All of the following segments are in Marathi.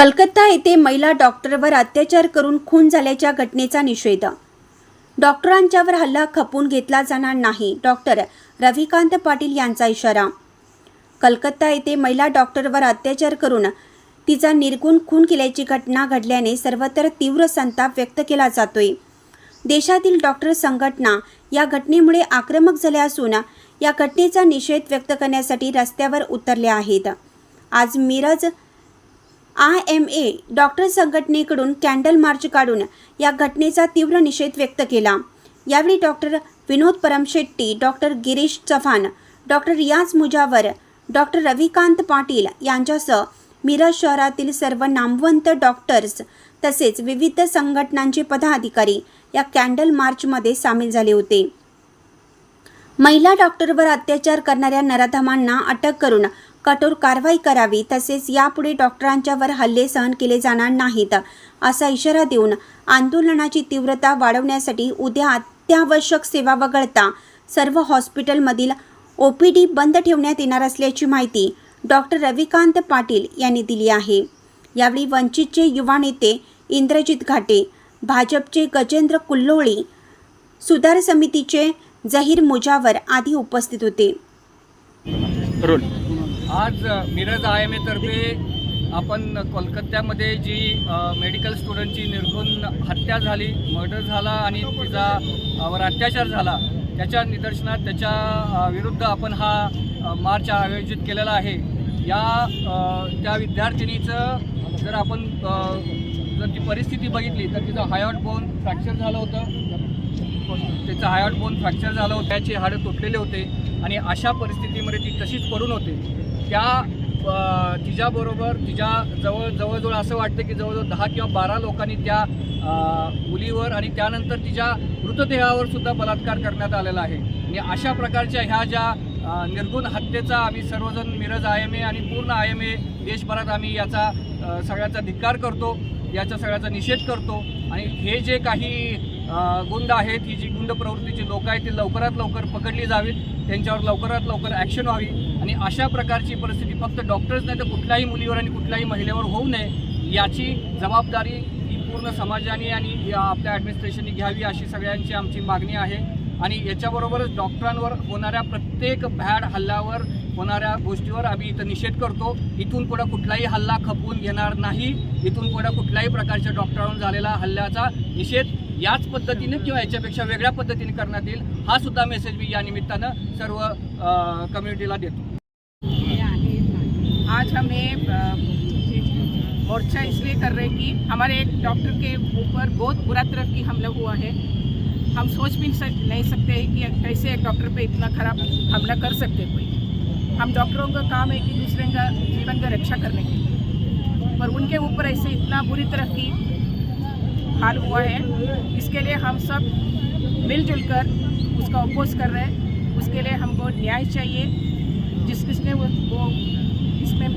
कलकत्ता येथे महिला डॉक्टरवर अत्याचार करून खून झाल्याच्या घटनेचा निषेध. डॉक्टरांच्यावर हल्ला खपून घेतला जाणार नाही डॉक्टर रविकांत पाटील यांचा इशारा. कलकत्ता येथे महिला डॉक्टरवर अत्याचार करून तिचा निर्गुण खून केल्याची घटना घडल्याने सर्वत्र तीव्र संताप व्यक्त केला जातोय. देशातील डॉक्टर संघटना या घटनेमुळे आक्रमक झाल्या असून या घटनेचा निषेध व्यक्त करण्यासाठी रस्त्यावर उतरल्या आहेत. आज Miraj I M A doctor संघटनेकडून कॅन्डल मार्च काढून या घटनेचा तीव्र निषेध व्यक्त केला. यावेळी doctor Vinod Paramshetti doctor Girish Chavan doctor Riyaz Mujawar doctor Ravikant Patil यांच्यासह मिरज शहरातील सर्व नामवंत डॉक्टर्स तसेच विविध संघटनांचे पदाधिकारी या कॅन्डल मार्चमध्ये सामील झाले होते. महिला डॉक्टरवर अत्याचार करणाऱ्या नराधमांना अटक करून कठोर कारवाई करावी तसेच यापुढे डॉक्टरांच्यावर हल्ले सहन केले जाणार नाहीत असा इशारा देऊन आंदोलनाची तीव्रता वाढवण्यासाठी उद्या अत्यावश्यक सेवा वगळता सर्व हॉस्पिटलमधील ओ पी डी बंद ठेवण्यात येणार असल्याची माहिती डॉक्टर रविकांत पाटील यांनी दिली आहे. यावेळी वंचितचे युवा नेते इंद्रजित घाटे भाजपचे गजेंद्र कुल्लोळी सुधार समितीचे जहीर मुजावर आदी उपस्थित होते. रोल आज मिरज आय एम एतर्फे आपण कोलकात्यामध्ये जी मेडिकल स्टुडंटची निर्घुण हत्या झाली मर्डर झाला आणि तिचा वर अत्याचार झाला त्याच्या निदर्शनात त्याच्या विरुद्ध आपण हा मार्च आयोजित केलेला आहे. या त्या विद्यार्थिनीचं जर आपण जर ती परिस्थिती बघितली तर तिचं हायॉट बोन फ्रॅक्चर झालं होतं. त्याचं हायॉट बोन फ्रॅक्चर झालं होतं. त्याचे हाडं तुटलेले होते. आणि अशा परिस्थितीमध्ये ती तशीच पडून होते. त्या तिच्याबरोबर तिच्या जवळ जवळजवळ असं वाटतं की जवळजवळ दहा किंवा बारा लोकांनी त्या मुलीवर आणि त्यानंतर तिच्या मृतदेहावर सुद्धा बलात्कार करण्यात आलेला आहे. आणि अशा प्रकारच्या ह्या ज्या निर्गुण हत्येचा आम्ही सर्वजण मिरज आय एम ए आणि पूर्ण आय एम ए देशभरात आम्ही याचा सगळ्याचा धिक्कार करतो. याचा सगळ्याचा निषेध करतो. आणि हे जे काही गुंड आहेत ही जी गुंड प्रवृत्तीची लोक आहेत ती लवकरात लवकर पकडली जावीत. त्यांच्यावर लवकरात लवकर ॲक्शन व्हावी. आणि अशा प्रकारची परिस्थिती फक्त डॉक्टर्स नाही तर कुठल्याही मुलीवर आणि कुठल्याही महिलेवर होऊ नये याची जबाबदारी ही पूर्ण समाजाने आणि आपल्या ॲडमिनिस्ट्रेशनने घ्यावी अशी सगळ्यांची आमची मागणी आहे. आणि याच्याबरोबरच डॉक्टरांवर होणाऱ्या प्रत्येक भॅड हल्ल्यावर होणाऱ्या गोष्टीवर आम्ही इथं निषेध करतो. इथून पुढं कुठलाही हल्ला खपवून घेणार नाही. इथून पुढं कुठल्याही प्रकारच्या डॉक्टरांवर झालेला हल्ल्याचा निषेध याच पद्धतीने किंवा याच्यापेक्षा वेगळ्या पद्धतीने करण्यात येईल हा सुद्धा मेसेज मी या निमित्तानं सर्व कम्युनिटीला देतो. आज हमें मोर्चा इसलिए कर रहे हैं कि हमारे एक डॉक्टर के ऊपर बहुत बुरा तरह की हमला हुआ है। हम सोच भी सक- नहीं सकते हैं कि कैसे एक डॉक्टर पे इतना खराब हमला कर सकते कोई। हम डॉक्टरों का काम है कि दूसरे का जीवन का रक्षा करने के लिए। पर उनके ऊपर ऐसे इतना बुरी तरह की हाल हुआ है इसके लिए हम सब मिलजुल कर उसका अपोज कर रहे हैं। उसके लिए हमको न्याय चाहिए। जिस किसने वो, वो इसमें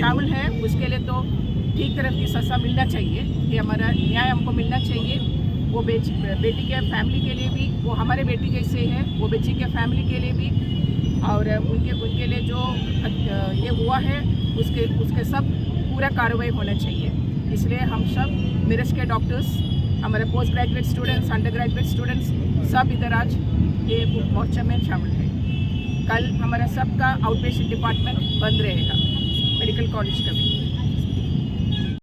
शामिल है उसके लिए तो ठीक तरह की सजा मिलना चाहिए। कि हमारा न्याय हमको मिलना चाहिए। वो बेटी बेटी के फैमिली के लिए भी वो हमारे बेटी जैसे है वो बेटी के फैमिली के लिए भी। और उनके उनके लिए जो ये हुआ है, उसके उसके सब पूरा कार्रवाई होना चाहिए। इसलिए हम सब, मिरज के डॉक्टर्स हमारे post graduate students under graduate students सब इधर आज ये मोर्चे में शामिल है। कल हमारा सबका आउट डिपार्टमेंट बंद रहेगा मेडिकल कॉलेज का भी।